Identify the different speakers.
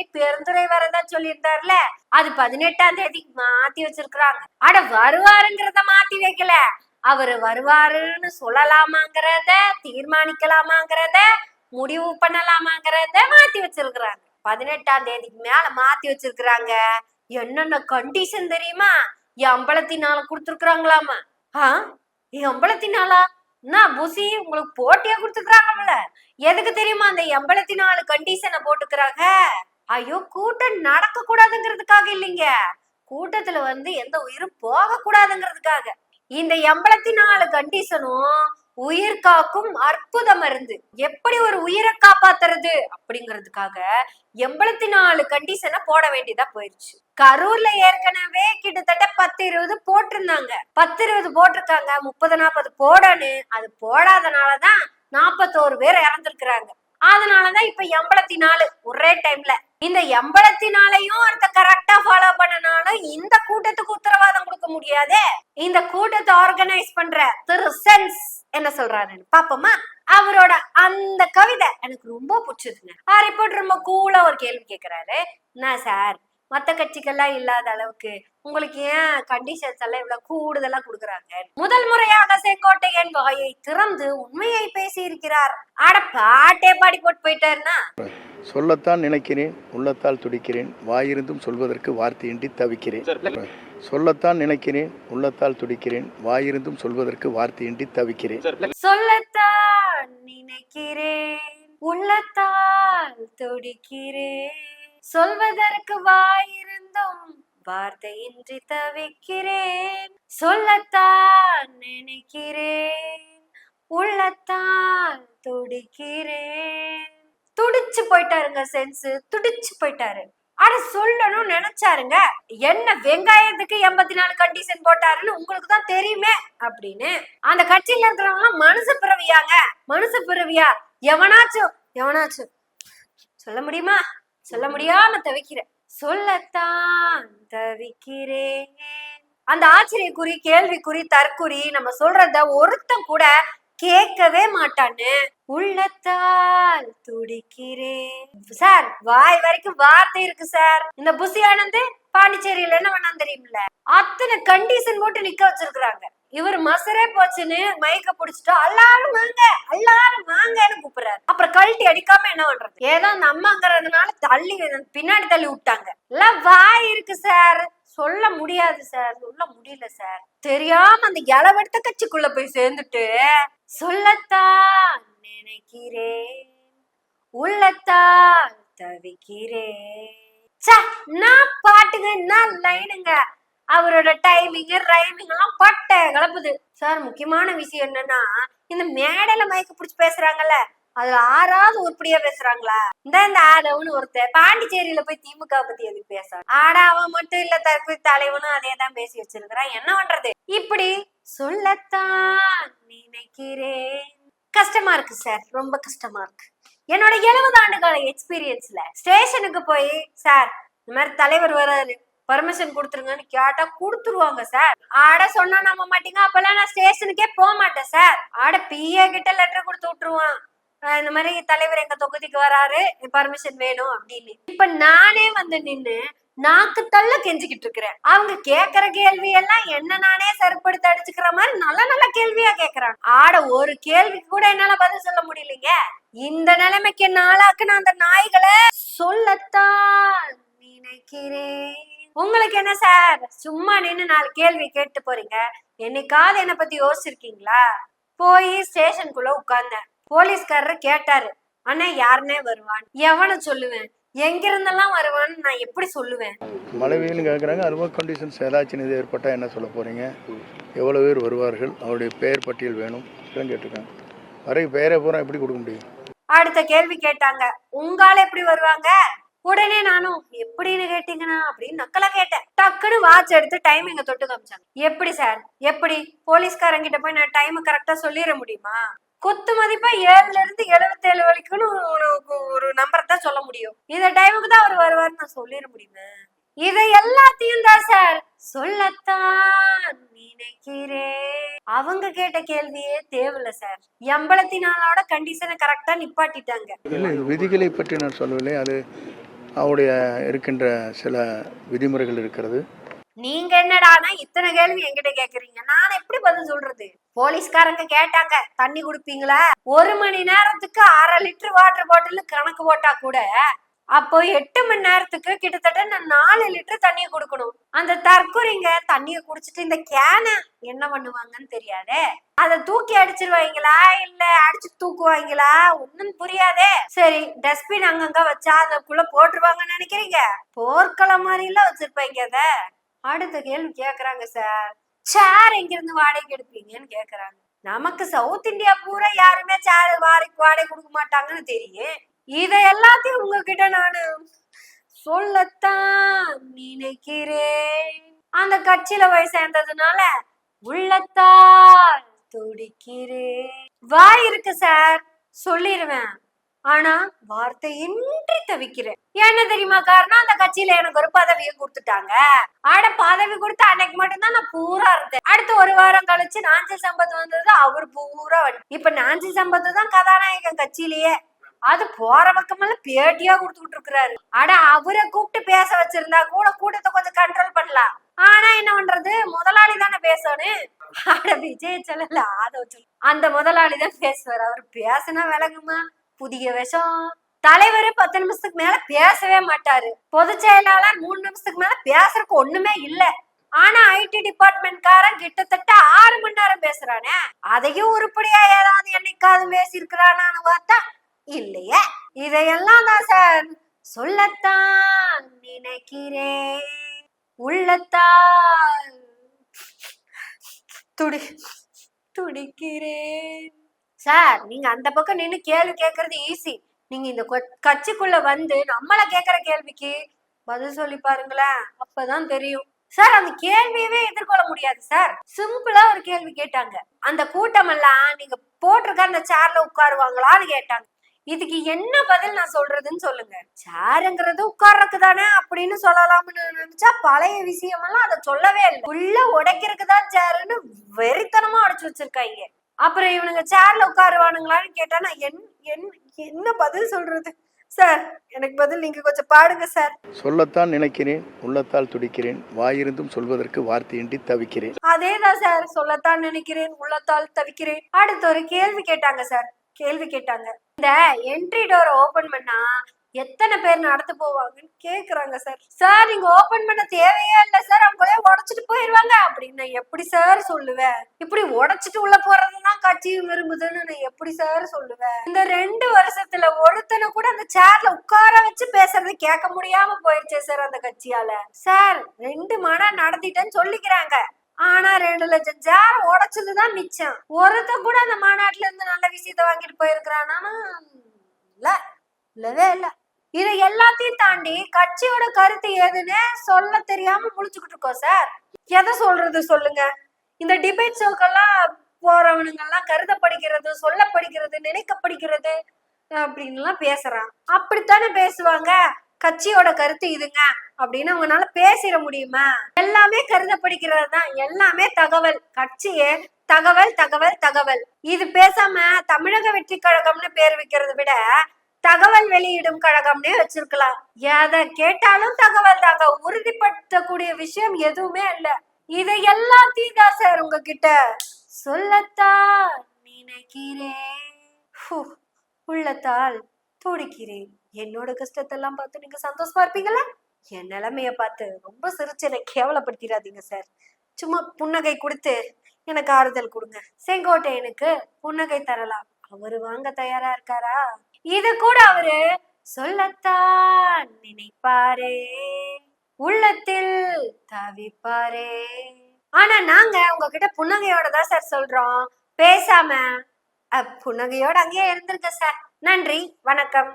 Speaker 1: தேதி பெருந்துறை வரதான் சொல்லியிருந்தாருல? அது பதினெட்டாம் தேதிக்கு மாத்தி வச்சிருக்கிறாங்க. அட வருவாருங்கிறத மாத்தி வைக்கல. அவரு வருவாருன்னு சொல்லலாமாங்கிறத தீர்மானிக்கலாமாங்கிறத முடிவு பண்ணலாமாங்கிறத மாத்தி வச்சிருக்கிறாங்க. பதினெட்டாம் தேதிக்கு மேல மாத்தி வச்சிருக்கிறாங்க. என்னென்ன கண்டிஷன் தெரியுமா? எம்பளத்தினால கொடுத்துருக்குறாங்களாமா? ஆ? எம்பளத்தினாலா என்ன புசி உங்களுக்கு போட்டியா கொடுத்துருக்காங்கல்ல எதுக்கு தெரியுமா அந்த எம்பளத்தி நாலு கண்டிஷனை போட்டுக்கிறாங்க? ஐயோ கூட்டம் நடக்க கூடாதுங்கிறதுக்காக இல்லைங்க. கூட்டத்துல வந்து எந்த உயிரும் போக கூடாதுங்கிறதுக்காக இந்த எண்பத்தி நாலு கண்டிஷனும் உயிர் காக்கும் அற்புத மருந்து எப்படி ஒரு உயிரை காப்பாத்துறது அப்படிங்கிறதுக்காக எண்பத்தி நாலு கண்டிஷனை போட வேண்டியதா போயிருச்சு. கரூர்ல ஏற்கனவே கிட்டத்தட்ட பத்து இருபது போட்டிருந்தாங்க. பத்து இருபது போட்டிருக்காங்க முப்பது நாற்பது போடணும் அது போடாதனாலதான் நாற்பத்தோரு பேர் இறந்துருக்குறாங்க. அதனாலதான் இப்ப எண்பத்தி நாலு ஒரே டைம்ல இந்த எம்பளத்தினாலையும் அடுத்த கரெக்டா ஃபாலோ பண்ணனாலும் இந்த கூட்டத்துக்கு உத்தரவாதம் கொடுக்க முடியாதே. இந்த கூட்டத்தை ஆர்கனைஸ் பண்ற திரு சென்ஸ் என்ன சொல்றாரு பாப்போமா அவரோட அந்த கவிதை எனக்கு ரொம்ப பிடிச்சதுங்க. ஆ ரிப்போர்ட் ரொம்ப கூலா ஒரு கேள்வி கேக்குறாரு. என்ன சார்? மத்த கட்சிகள்லாம் இல்லாத அளவுக்கு உங்களுக்கு ஏன் கண்டிஷன்ஸ் எல்லாம் இவ்வளவு கூடுதலா கொடுக்குறாங்க? முதல் முறையாக செங்கோட்டையன் வாயை திறந்து உண்மையை பேசி இருக்கிறார் அட பாட்டே பாடி போட்டு போயிட்டாருன்னா?
Speaker 2: சொல்லத்தான் நினைக்கிறேன் உள்ளத்தால் துடிக்கிறேன் வாயிருந்தும் சொல்வதற்கு வார்த்தையின்றி தவிக்கிறேன். சொல்லத்தான் நினைக்கிறேன் உள்ளத்தால் துடிக்கிறேன் வாயிருந்தும் சொல்வதற்கு வார்த்தையின்றி தவிக்கிறேன்.
Speaker 1: சொல்லத்தான் நினைக்கிறேன் உள்ளத்தால் துடிக்கிறேன். சொல்வதற்கு வாயிருந்தும் வார்த்தையின்றி தவிக்கிறேன். சொல்லத்தான் நினைக்கிறேன். உள்ளத்தான் துடிக்கிறேன். துடிச்சு போயிட்டாருங்க சென்ஸ் துடிச்சு போயிட்டாரு. அட சொல்லணும்னு நினைச்சாருங்க. என்ன வெங்காயத்துக்கு எண்பத்தி நாலு கண்டிஷன் போட்டாருன்னு உங்களுக்கு தான் தெரியுமே அப்படின்னு. அந்த கட்சியில இருக்கிறவங்க மனுஷ பிறவியாங்க. மனுஷ பிறவியா? எவனாச்சும் எவனாச்சும். சொல்ல முடியுமா? சொல்ல முடியாம தவிக்கிறேன் சொல்லத்தான் தவிக்கிறேன். அந்த ஆச்சரியக்குறி கேள்விக்குறி தற்குறி நம்ம சொல்றத ஒருத்தன் கூட கேட்கவே மாட்டான்னு உள்ளத்தால் துடிக்கிறேன். சார் வாய் வரைக்கும் வார்த்தை இருக்கு சார். இந்த புசி பாண்டிச்சேரியில என்ன வேணாம் தெரியுமில்ல? அத்தனை கண்டிஷன் போட்டு நிக்க வச்சிருக்கிறாங்க. இவர் மசரே போச்சுன்னு மயக்க புடிச்சிட்டா எல்லாரும் வாங்க எல்லாரும் வாங்கன்னு கூப்பிடுறாரு. அப்புறம் கழட்டி அடிக்காம என்ன பண்றது? ஏதோ அந்த அம்மாங்கிறதுனால தள்ளி பின்னாடி தள்ளி விட்டாங்க. எல்லாம் வாய் இருக்கு சார் சொல்ல முடியாது சார் சொல்ல முடியல சார் தெரியாம அந்த இளவெடுத்த கட்சிக்குள்ள போய் சேர்ந்துட்டு சொல்லத்தான் நினைக்கிறேன். உள்ளத்தா தவிக்கிறேன். நான் பாட்டுங்க நான் லைனுங்க அவரோட டைமிங் ரைமிங் எல்லாம் பட்ட கலப்புது சார் முக்கியமான விஷயம் என்னன்னா இந்த மேடையில மயக்க பிடிச்சி பேசுறாங்கல்ல அதுல ஆறாவது உருப்படியா பேசுறாங்களா? இந்த இந்த ஆதவன்னு ஒருத்தர் பாண்டிச்சேரியில போய் திமுக பத்தி எதுக்கு பேசுறான்? ஆடா அவன் மட்டும் இல்ல தற்கொலை தலைவனும் அதே தான் பேசி வச்சிருக்கிறான். என்ன பண்றது? இப்படி சொல்லத்தான் நினைக்கிறேன். கஷ்டமா இருக்கு சார் ரொம்ப கஷ்டமா இருக்கு. என்னோட எழுபது ஆண்டு கால எக்ஸ்பீரியன்ஸ்ல ஸ்டேஷனுக்கு போய் சார் இந்த மாதிரி தலைவர் வராரு. பர்மிஷன் கொடுத்துருங்கன்னு கேட்டா கொடுத்துருவாங்க சார் ஆட சொன்னா நம்ப மாட்டீங்க. அப்பெல்லாம் நான் ஸ்டேஷனுக்கே போக மாட்டேன் சார் ஆட பிஏ கிட்ட லெட்டர் கொடுத்து விட்டுருவான். இந்த மாதிரி தலைவர் எங்க தொகுதிக்கு வராரு. பர்மிஷன் வேணும் அப்படின்னு. இப்ப நானே வந்து நின்னு நாக்கு தள்ள கெஞ்சிக்கிட்டு இருக்கிறேன். அவங்க கேக்குற கேள்வி எல்லாம் என்ன நானே செருப்படுத்தி அடிச்சுக்கிற மாதிரி நல்ல நல்ல கேள்வியா கேக்குறாங்க. ஆட ஒரு கேள்விக்கு கூட என்னால பதில் சொல்ல முடியலைங்க. இந்த நிலைமைக்கு நாளாக்கு நான் அந்த நாய்களை சொல்லத்தான் நினைக்கிறேன். உங்களுக்கு என்ன சார்? சும்மா நின்னு நாலு கேள்வி கேட்டு போறீங்க. என்னைக்காவது என்ன பத்தி யோசிச்சிருக்கீங்களா? போய் ஸ்டேஷனுக்குள்ள உட்கார்ந்தேன் போலீஸ்காரர் கேட்டாரு. அண்ணா யாருன்னே வருவான் எவனை சொல்லுவேன்? எங்க இருந்தெல்லாம் வருவான்னு நான் எப்படி சொல்லுவேன்?
Speaker 2: மழை வெயிலும் கேட்குறாங்க அதுபோல் கண்டிஷன்ஸ் ஏதாச்சும் இது ஏற்பட்டால் என்ன சொல்ல போகிறீங்க எவ்வளோ பேர் வருவார்கள்? அவருடைய பெயர் பட்டியல் வேணும். இதெல்லாம் கேட்டிருக்காங்க. வரைக்கும் பெயரை பூரா எப்படி கொடுக்க முடியும்?
Speaker 1: அடுத்த கேள்வி கேட்டாங்க. உங்கால எப்படி வருவாங்க? உடனே நானும் எப்படின்னு கேட்டீங்கன்னா அப்படின்னு நக்கலா கேட்டேன். டக்குன்னு வாட்ச் எடுத்து டைம் இங்க தொட்டு காமிச்சாங்க. எப்படி சார் எப்படி? போலீஸ்காரங்கிட்ட போய் நான் டைம் கரெக்டா சொல்லிட முடியுமா? குத்து மதிப்பா ஏழுல இருந்து எழுபத்தேழு வரைக்கும் உனக்கு ஒரு நம்பர் தான் சொல்ல முடியும். இந்த டைமுக்கு தான் அவர் வருவார்னு நான் சொல்லிட முடியுமே? இதை எல்லாத்தையும் தான் சார் சொல்லத்தான் நினைக்கிறேன். அவங்க கேட்ட கேள்வியே தேவையில்ல சார் எண்பத்தி நாளோட கண்டிஷனை கரெக்டா நிப்பாட்டிட்டாங்க.
Speaker 2: விதிகளை பற்றி நான் சொல்லவில்லை. அது அவருடைய இருக்கின்ற சில விதிமுறைகள் இருக்கிறது.
Speaker 1: நீங்க என்னடானா இத்தனை கேள்வி என்கிட்ட கேக்குறீங்க. நான் எப்படி பதில் சொல்றது? போலீஸ்காரங்க கேட்டாங்க தண்ணி குடுப்பீங்களா? ஒரு மணி நேரத்துக்கு அரை லிட்டர் வாட்டர் பாட்டில் கணக்கு போட்டா கூட அப்போ எட்டு மணி நேரத்துக்கு கிட்டத்தட்ட நான் நாலு லிட்டர் தண்ணிய கொடுக்கணும். அந்த தற்கொலைங்க தண்ணிய குடிச்சிட்டு இந்த கேனை என்ன பண்ணுவாங்கன்னு தெரியாதே? அதை தூக்கி அடிச்சிருவாங்களா இல்ல அடிச்சு தூக்குவாங்களா ஒண்ணும் புரியாதே. சரி டஸ்ட்பின் அங்கங்க வச்சா அதுக்குள்ள போட்டுருவாங்கன்னு நினைக்கிறீங்க? போர்க்கள மாதிரி எல்லாம் வச்சிருப்பாங்க அத. அடுத்த கேள்வி கேக்குறாங்க சார். சேர் எங்க இருந்து வாடகைக்கு எடுப்பீங்கன்னு கேக்குறாங்க. நமக்கு சவுத் இந்தியா பூரா யாருமே சேர் வாடகைக்கு வாடகை கொடுக்க மாட்டாங்கன்னு தெரியும். இத எல்லாத்தையும் உங்ககிட்ட நானு சொல்லத்தான் நினைக்கிறேன். அந்த கட்சியில போய் சேர்ந்ததுனால உள்ளத்தால் துடிக்கிறேன். வாய் இருக்கு சார் சொல்லிருவேன். ஆனா வார்த்தையின்றி தவிக்கிறேன். என்ன தெரியுமா காரணம்? அந்த கட்சியில எனக்கு ஒரு பதவியை கொடுத்துட்டாங்க. ஆட பதவி கொடுத்து அன்னைக்கு மட்டும்தான் நான் பூரா இருந்தேன். அடுத்து ஒரு வாரம் கழிச்சு நாஞ்சி சம்பத் வந்தது அவர் பூரா இப்ப நாஞ்சி சம்பத்து தான் கதாநாயகன் கட்சியிலேயே. அது போற பக்கமெல்லாம் பேட்டியா கொடுத்துக்கிட்டு இருக்கிறாரு அட அவரை கூப்பிட்டு பேச வச்சிருந்தா கூட கூட்டத்தை கொஞ்சம் கண்ட்ரோல் பண்ணலாம். ஆனா என்ன பண்றது? முதலாளி தானே பேசணும். அட விஜய் செல்ல அத வச்சு அந்த முதலாளி தான் பேசுவார். அவர் பேசினா விளங்குமா புதிய விஷம். தலைவர் பத்து நிமிஷத்துக்கு மேல பேசவே மாட்டாரு. பொதுச் செயலாளர் மூணு நிமிஷத்துக்கு மேல பேசுறதுக்கு ஒண்ணுமே இல்ல. ஆனா ஐடி டிபார்ட்மெண்ட் காரன் கிட்டத்தட்ட ஆறு மணி நேரம் பேசுறானே. அதையும் உருப்படியா ஏதாவது என்னைக்காவது பேசியிருக்கிறானான்னு பார்த்தா இல்லையே? இதையெல்லாம் தான் சார் சொல்லத்தான் நினைக்கிறேன். உள்ளத்தால் துடி துடிக்கிறேன். சார் நீங்க அந்த பக்கம் நின்று கேள்வி கேட்கறது ஈஸி நீங்க இந்த கட்சிக்குள்ள வந்து நம்மள கேக்குற கேள்விக்கு பதில் சொல்லி பாருங்களேன். அப்பதான் தெரியும். சார் அந்த கேள்வியவே எதிர்கொள்ள முடியாது சார். சிம்பிளா ஒரு கேள்வி கேட்டாங்க. அந்த கூட்டமெல்லாம் நீங்க போட்டிருக்க அந்த சேர்ல உட்காருவாங்களான்னு கேட்டாங்க. இதுக்கு என்ன பதில் நான் சொல்றதுன்னு சொல்லுங்க. சேருங்கிறது உட்கார்றதுக்கு தானே அப்படின்னு சொல்லலாம்னு நினைச்சா பழைய விஷயமெல்லாம் அதை சொல்லவே இல்லை. உள்ள உடைக்கிறதுக்கு தான் சேருன்னு வெறித்தனமா அடைச்சு வச்சிருக்காங்க. அப்புறம் இவனுங்க சேர்ல உட்காருவானுங்களான்னு கேட்டா நான் என்- என்ன பதில் சொல்றது? சார் எனக்கு பதில் நீங்க கொஞ்சம் பாடுங்க சார்
Speaker 2: சொல்லத்தான் நினைக்கிறேன் உள்ளத்தால் துடிக்கிறேன் வாயிருந்தும் சொல்வதற்கு வார்த்தையின்றி தவிக்கிறேன்.
Speaker 1: அதேதான் சார் சொல்லத்தான் நினைக்கிறேன் உள்ளத்தால் தவிக்கிறேன். அடுத்து ஒரு கேள்வி கேட்டாங்க சார் கேள்வி கேட்டாங்க. இந்த என்ட்ரி டோரை ஓபன் பண்ணா எத்தனை பேர் நடந்து போவாங்கன்னு கேக்குறாங்க சார் சார் நீங்க ஓபன் பண்ண தேவையே இல்ல சார் அவங்களே உடைச்சிட்டு போயிருவாங்க. அப்படின்னு நான் எப்படி சார் சொல்லுவேன்? இப்படி உடைச்சிட்டு உள்ள போறதுதான் கட்சி விரும்புதுன்னு நான் எப்படி சார் சொல்லுவேன்? இந்த ரெண்டு வருஷத்துல ஒருத்தனை கூட அந்த சேர்ல உட்கார வச்சு பேசுறது கேட்க முடியாம போயிடுச்சே சார் அந்த கட்சியால. சார் ரெண்டு மணி நடத்திட்டேன்னு சொல்லிக்கிறாங்க. ஆனா ரெண்டு லட்சம் சேர் உடைச்சதுதான் மிச்சம். ஒருத்த கூட அந்த மாநாட்டுல இருந்து நல்ல விஷயத்த வாங்கிட்டு போயிருக்கிறானா இல்ல. இல்லவே இல்ல. இதை எல்லாத்தையும் தாண்டி கட்சியோட கருத்து ஏதுன்னு சொல்ல தெரியாம முடிச்சுக்கிட்டு இருக்கோம் சார். எதை சொல்றது சொல்லுங்க. இந்த டிபேட் ஷோக்கெல்லாம் போறவனுங்கெல்லாம் கருத படிக்கிறது சொல்ல படிக்கிறது நினைக்க படிக்கிறது அப்படின்லாம் பேசுறான். அப்படித்தானே பேசுவாங்க? கட்சியோட கருத்து இதுங்க அப்படின்னு அவங்களால பேசிட முடியுமா? எல்லாமே கருதப்படுகிறது தான் எல்லாமே தகவல். கட்சியே தகவல் தகவல் தகவல். இது பேசாம தமிழக வெற்றி கழகம்னு பேர் வைக்கிறத விட தகவல் வெளியிடும் கழகம்னே வச்சிருக்கலாம். எதை கேட்டாலும் தகவல் தாங்க. உறுதிப்படுத்தக்கூடிய விஷயம் எதுவுமே இல்ல. இதை எல்லாத்தையும் தான் சார் உங்ககிட்ட சொல்லத்தான் நினைக்கிறேன். உள்ளத்தால் துடிக்கிறேன். என்னோட கஷ்டத்தெல்லாம் பார்த்து நீங்க சந்தோஷமா இருப்பீங்களா? என் நிலைமைய பார்த்து ரொம்ப சிரிச்சு என்னை கேவலப்படுத்திடாதீங்க சார் சும்மா புன்னகை கொடுத்து எனக்கு ஆறுதல் கொடுங்க. செங்கோட்டையனுக்கு புன்னகை தரலாம். அவரு வாங்க தயாரா இருக்காரா? இது கூட அவரு சொல்லத்தான் நினைப்பாரே. உள்ளத்தில் தவிப்பாரே. ஆனா நாங்க உங்ககிட்ட புன்னகையோட தான் சார் சொல்றோம். பேசாம புன்னகையோட அங்கேயே இருந்திருக்க சார் நன்றி. வணக்கம்.